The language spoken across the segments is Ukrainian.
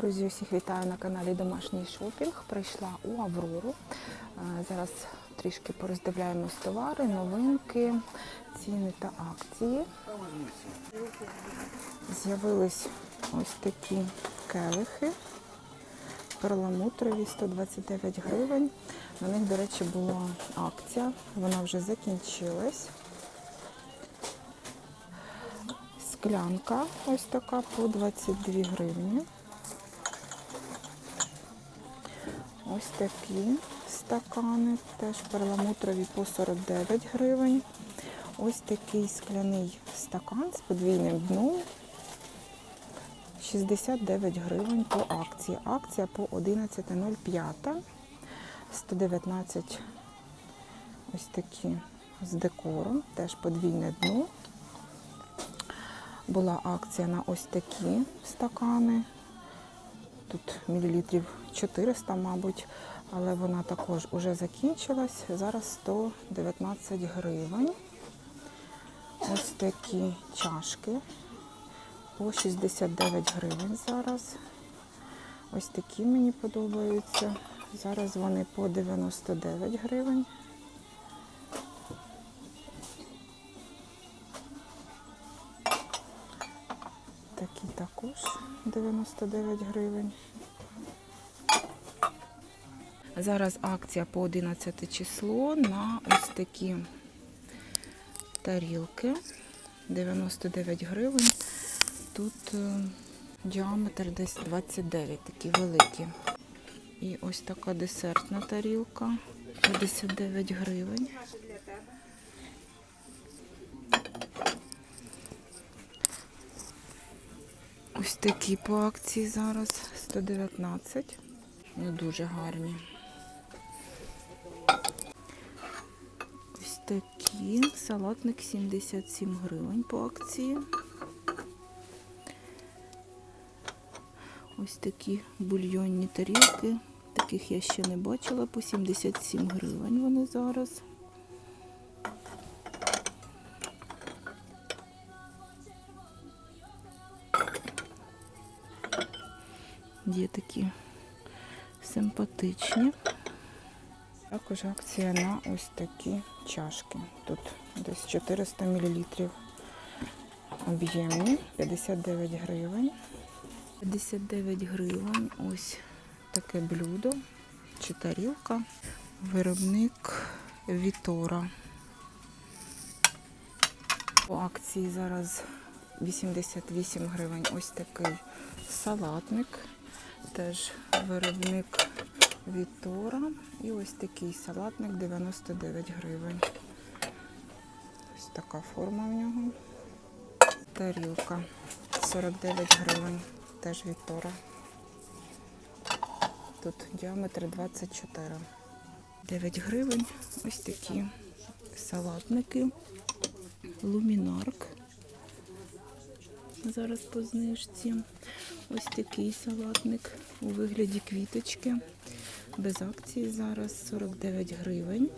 Друзі, усіх вітаю на каналі Домашній шопінг. Прийшла у Аврору. Е, Зараз трішки пороздивляємось товари, новинки, ціни та акції. З'явились ось такі келихи. Перламутрові 129 гривень. На них, до речі, була акція. Вона вже закінчилась. Склянка ось така по 22 гривні. Ось такі стакани, теж перламутрові по 49 гривень. Ось такий скляний стакан з подвійним дном. 69 гривень по акції. Акція по 11.05. 119 ось такі з декором, теж подвійне дно. Була акція на ось такі стакани. Тут мілілітрів 400, мабуть, але вона також уже закінчилась. Зараз 119 гривень. Ось такі чашки по 69 гривень зараз. Ось такі мені подобаються. Зараз вони по 99 гривень. Такі також 99 гривень. Зараз акція по 11 число на ось такі тарілки. 99 гривень. Тут е, діаметр десь 29, такі великі. І ось така десертна тарілка. 59 гривень. Ось такі по акції зараз 119. Ну дуже гарні. Ось такі. Салатник 77 гривень по акції. Ось такі бульйонні тарілки. Таких я ще не бачила, по 77 гривень вони зараз. Є такі симпатичні. Також акція на ось такі чашки. Тут десь 400 мл об'ємні, 59 гривень. 59 гривень. Ось таке блюдо чи тарілка. Виробник Вітора. По акції зараз 88 гривень. Ось такий салатник. Теж виробник Вітора. І ось такий салатник 99 гривень. Ось така форма в нього. Тарілка 49 гривень. Теж Вітора. Тут діаметр 24. 9 гривень. Ось такі салатники. Лумінарк. Зараз по знижці. Ось такий салатник у вигляді квіточки. Без акції зараз 49 гривень.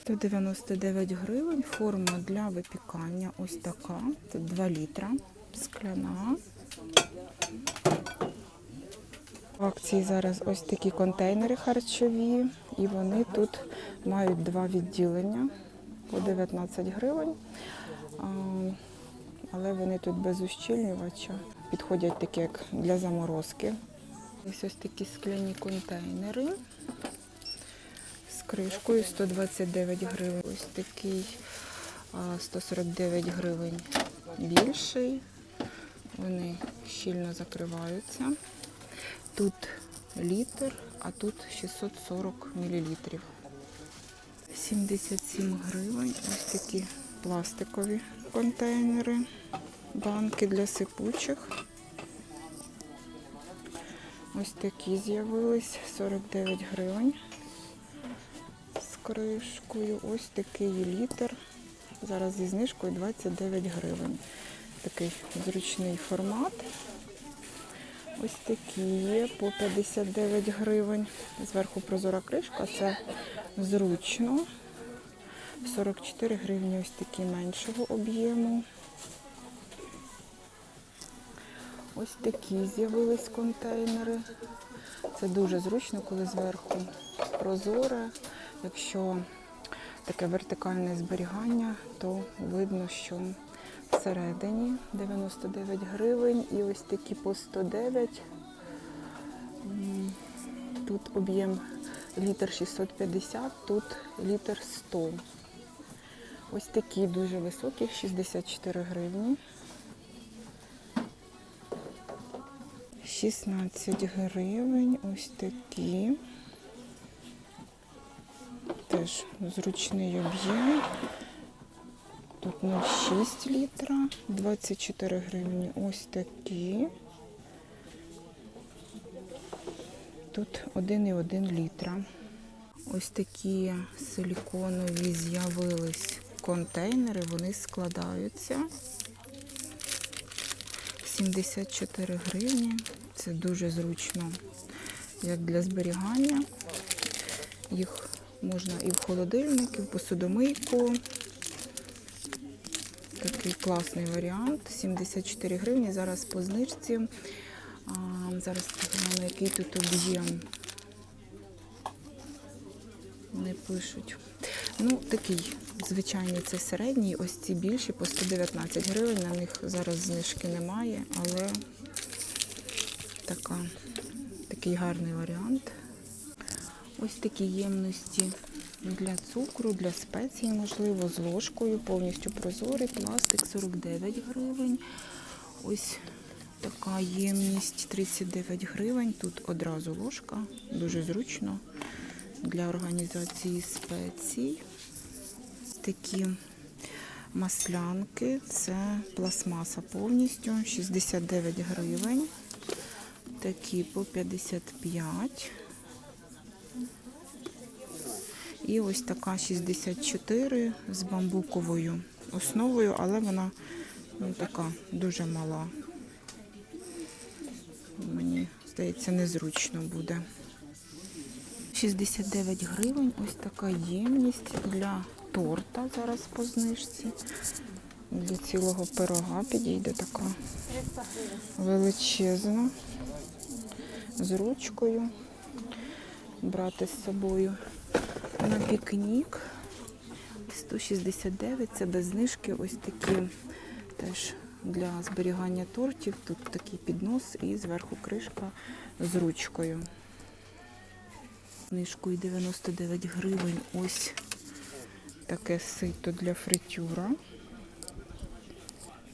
199 гривень. Форма для випікання ось така. Тут 2 літра. Скляна. В акції зараз ось такі контейнери харчові, і вони тут мають два відділення по 19 гривень. Але вони тут без ущільнювача. Підходять такі, як для заморозки. Ось ось такі скляні контейнери з кришкою 129 гривень. Ось такий 149 гривень більший. Вони щільно закриваються. Тут літр, а тут 640 мл. 77 гривень. Ось такі пластикові контейнери, банки для сипучих. Ось такі з'явились 49 гривень з кришкою. Ось такий літр. Зараз зі знижкою 29 гривень. Такий зручний формат. Ось такі є по 59 гривень. Зверху прозора кришка, це зручно. 44 гривні ось такі меншого об'єму. Ось такі з'явились контейнери. Це дуже зручно, коли зверху прозоре. Якщо таке вертикальне зберігання, то видно, що всередині 99 гривень і ось такі по 109. Тут об'єм літр 650, тут літр 100. Ось такі дуже високі, 64 гривні. 16 гривень, ось такі. Теж зручний об'єм. Тут 0,6 літра, 24 гривні. Ось такі. Тут 1,1 літра. Ось такі силіконові з'явились контейнери, вони складаються. 74 гривні. Це дуже зручно, як для зберігання. Їх можна і в холодильник, і в посудомийку. Такий класний варіант. 74 гривні. Зараз по знижці. А, зараз поглянемо, який тут об'єм. Не пишуть. Ну, такий звичайний це середній, ось ці більші по 119 гривень. На них зараз знижки немає, але така, такий гарний варіант. Ось такі ємності для цукру, для спецій, можливо, з ложкою, повністю прозорий, пластик 49 гривень. Ось така ємність 39 гривень. Тут одразу ложка, дуже зручно для організації спецій. Такі маслянки, це пластмаса повністю, 69 гривень. Такі по 55. І ось така 64 з бамбуковою основою, але вона ну, така дуже мала. Мені здається, незручно буде. 69 гривень. Ось така ємність для торта зараз по знижці. Для цілого пирога підійде така величезна. З ручкою. Брати з собою на пікнік. 169 це без знижки. Ось такі теж для зберігання тортів. Тут такий піднос і зверху кришка з ручкою. Знижкою 99 гривень. Ось таке сито для фритюра.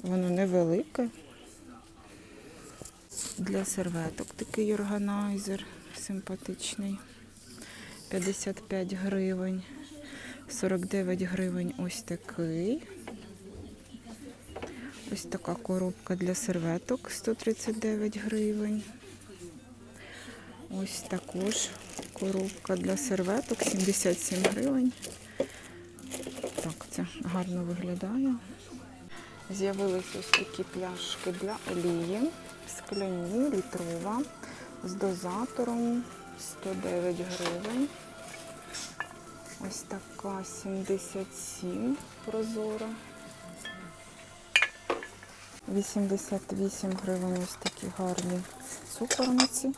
Воно невелике. Для серветок такий органайзер симпатичний. 55 гривень. 49 гривень ось такий. Ось така коробка для серветок 139 гривень. Ось також коробка для серветок 77 гривень. Це гарно виглядає. З'явились ось такі пляшки для олії. Скляні, літрова, з дозатором 109 гривень. Ось така 77 прозора. 88 гривень ось такі гарні цукорниці.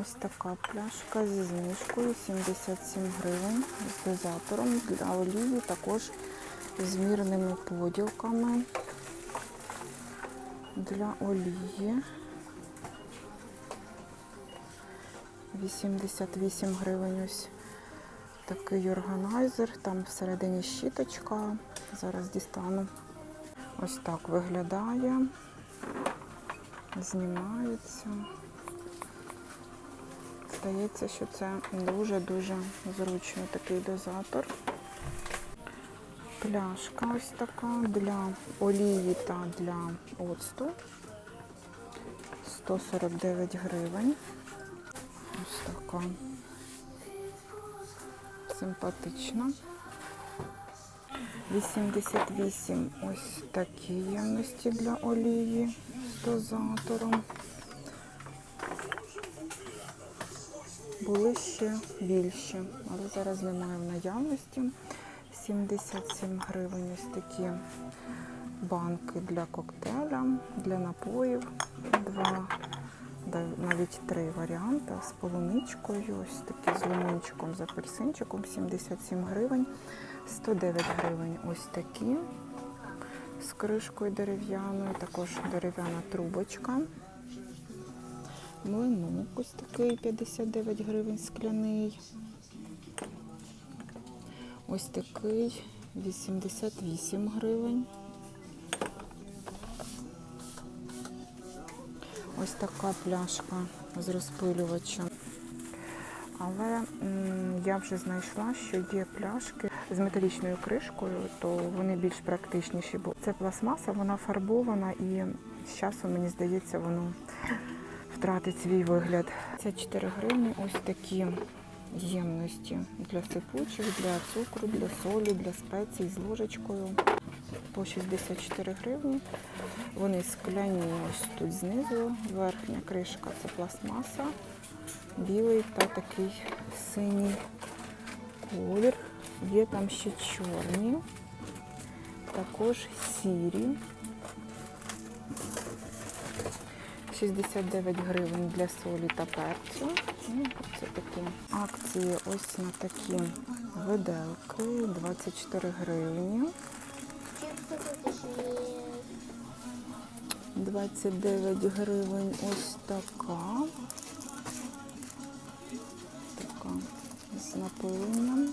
Ось така пляшка зі знижкою 77 гривень з дозатором для олії, також з мірними поділками для олії. 88 гривень ось такий органайзер, там всередині щіточка. Зараз дістану. Ось так виглядає, знімається. Здається, що це дуже-дуже зручний такий дозатор. Пляшка ось така для олії та для оцту. 149 гривень. Ось така симпатична. 88 ось такі ємності для олії з дозатором. Були ще більші, але зараз немає в наявності. 77 гривень ось такі банки для коктейля, для напоїв. Два, навіть три варіанти з полуничкою, ось такі з лимончиком, з апельсинчиком, 77 гривень, 109 гривень ось такі з кришкою дерев'яною, також дерев'яна трубочка. Млинок ось такий 59 гривень скляний. Ось такий 88 гривень. Ось така пляшка з розпилювачем. Але я вже знайшла, що є пляшки з металічною кришкою, то вони більш практичніші, бо це пластмаса, вона фарбована і з часом, мені здається, воно втратить свій вигляд. Це 4 гривні, ось такі ємності для сипучих, для цукру, для солі, для спецій з ложечкою. По 64 гривні. Вони скляні ось тут знизу. Верхня кришка це пластмаса, білий та такий синій колір. Є там ще чорні, також сірі. 69 гривень для солі та перцю. Ну, це такі акції ось на такі виделки 24 гривні. 29 гривень ось така. Така з напиленням.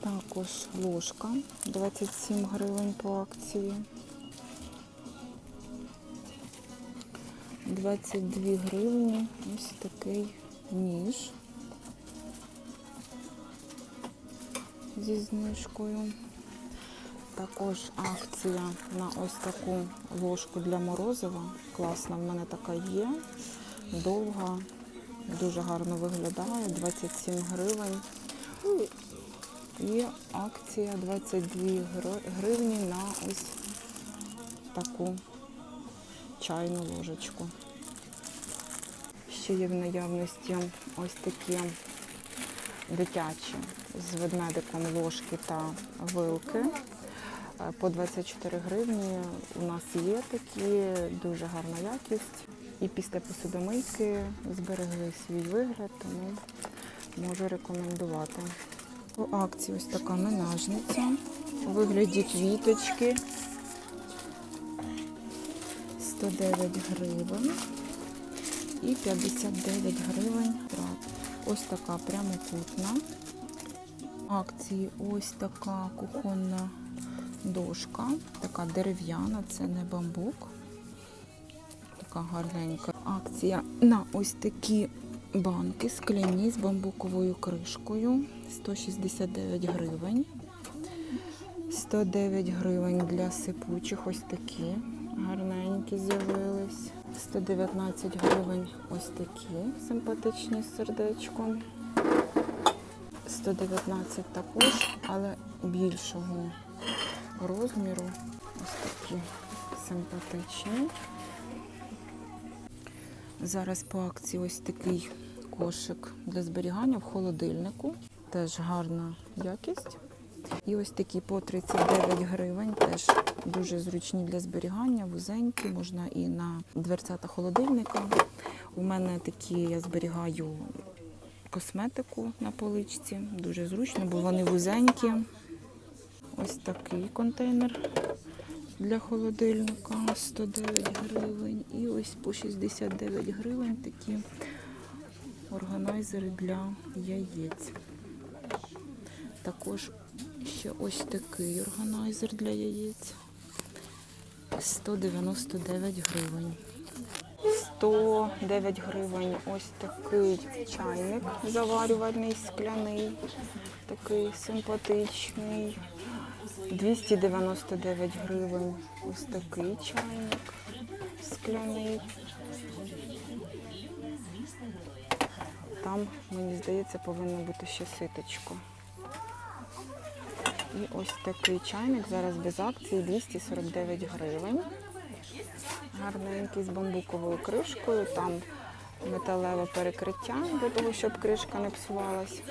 Також ложка 27 гривень по акції. 22 гривні. Ось такий ніж зі знижкою. Також акція на ось таку ложку для морозива. Класна, в мене така є. Довга, дуже гарно виглядає, 27 гривень. І акція 22 гривні на ось таку чайну ложечку. Ще є в наявності ось такі дитячі з ведмедиком ложки та вилки. Е, По 24 гривні у нас є такі, дуже гарна якість. І після посудомийки зберегли свій вигляд, тому можу рекомендувати. У акції ось така менажниця у вигляді квіточки. 109 гривень і 59 гривень трап. Ось така прямокутна. Акції ось така кухонна дошка, така дерев'яна, це не бамбук. Така гарненька. Акція на ось такі банки скляні з бамбуковою кришкою. 169 гривень. 109 гривень для сипучих, ось такі гарненькі з'явились. 119 гривень ось такі симпатичні з сердечком. 119 також, але більшого розміру. Ось такі симпатичні. Зараз по акції ось такий кошик для зберігання в холодильнику. Теж гарна якість. І ось такі по 39 гривень, теж дуже зручні для зберігання, вузенькі, можна і на дверцята холодильника. У мене такі я зберігаю косметику на поличці. Дуже зручно, бо вони вузенькі. Ось такий контейнер для холодильника 109 гривень. І ось по 69 гривень такі органайзери для яєць. Також ще ось такий органайзер для яєць. 199 гривень. 109 гривень ось такий чайник заварювальний, скляний, такий симпатичний. 299 гривень ось такий чайник скляний. Там, мені здається, повинно бути ще ситочко. І ось такий чайник зараз без акції 249 гривень. Гарненький з бамбуковою кришкою. Там металеве перекриття для того, щоб кришка не псувалась.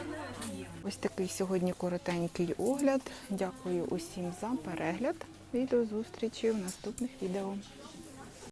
Ось такий сьогодні коротенький огляд. Дякую усім за перегляд і до зустрічі в наступних відео.